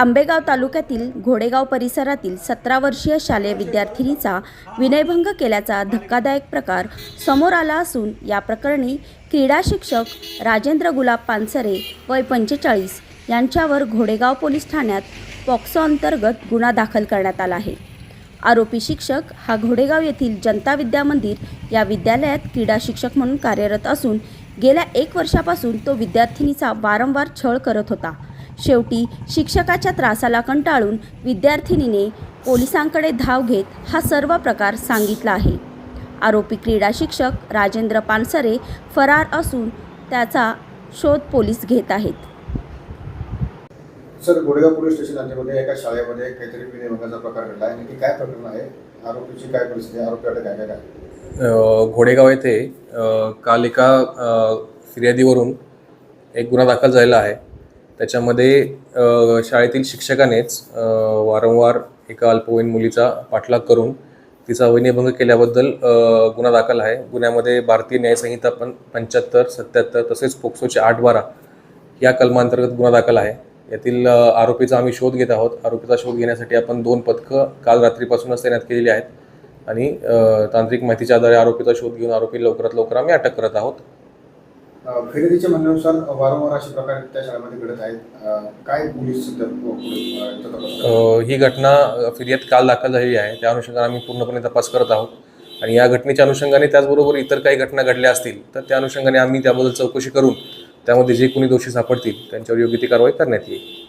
आंबेगाव तालुक्यातील घोडेगाव परिसरातील सतरा वर्षीय शालेय विद्यार्थिनीचा विनयभंग केल्याचा धक्कादायक प्रकार समोर आला असून या प्रकरणी क्रीडा शिक्षक राजेंद्र गुलाब पानसरे वय पंचेचाळीस यांच्यावर घोडेगाव पोलीस ठाण्यात पॉक्सो अंतर्गत गुन्हा दाखल करण्यात आला आहे. आरोपी शिक्षक हा घोडेगाव येथील जनता विद्या मंदिर या विद्यालयात क्रीडा शिक्षक म्हणून कार्यरत असून गेल्या एक वर्षापासून तो विद्यार्थिनीचा वारंवार छळ करत होता. शेवटी शिक्षकाच्या त्रासाला कंटाळून विद्यार्थिनीने पोलिसांकडे धाव घेत हा सर्व प्रकार सांगितला आहे. आरोपी क्रीडा शिक्षक राजेंद्र पानसरे फरार असून त्याचा शोध पोलीस घेत आहेत. सर गोडेगाव पोलीस स्टेशन अंतर्गत एका शाळेमध्ये काहीतरी विनयभंगाचा प्रकार घडला आहे. नक्की काय प्रकरण आहे? आरोपीची काय परिस्थिती आहे? आरोपी अटक आहे काय काय अ, घोडेगाव येथे काल एका फिर्यादीवरून एक गुन्हा दाखल झालेला आहे. त्याच्यामध्ये शाळेतील शिक्षकानेच वारंवार एका अल्पवयीन मुलीचा पाठलाग करून तिचा वैन्यभंग केल्याबद्दल गुन्हा दाखल आहे. गुन्ह्यामध्ये भारतीय न्यायसंहिता पण पंच्याहत्तर सत्याहत्तर तसेच पोक्सोचे आठ बारा या कलमांतर्गत गुन्हा दाखल आहे. यातील आरोपीचा आम्ही शोध घेत आहोत. आरोपीचा शोध घेण्यासाठी आपण दोन पथकं काल रात्रीपासूनच तैनात केलेली आहेत. आणि तांत्रिक माहितीच्या आधारे आरोपीचा शोध घेऊन आरोपी लवकरात लवकर आम्ही अटक करत आहोत. खरेदीच्या म्हणण्यानुसार वारंवार असे प्रकार त्या शाळेमध्ये घडत आहेत. काय पोलीस ही घटना फिर्यात फिर्याद काल दाखल झालेली आहे. त्या अनुषंगाने आम्ही पूर्णपणे तपास करत आहोत. आणि या घटनेच्या अनुषंगाने त्याचबरोबर इतर काही घटना घडल्या असतील तर त्या अनुषंगाने आम्ही त्याबद्दल चौकशी करून त्यामध्ये जे कोणी दोषी सापडतील त्यांच्यावर योग्य ती कारवाई करण्यात येईल.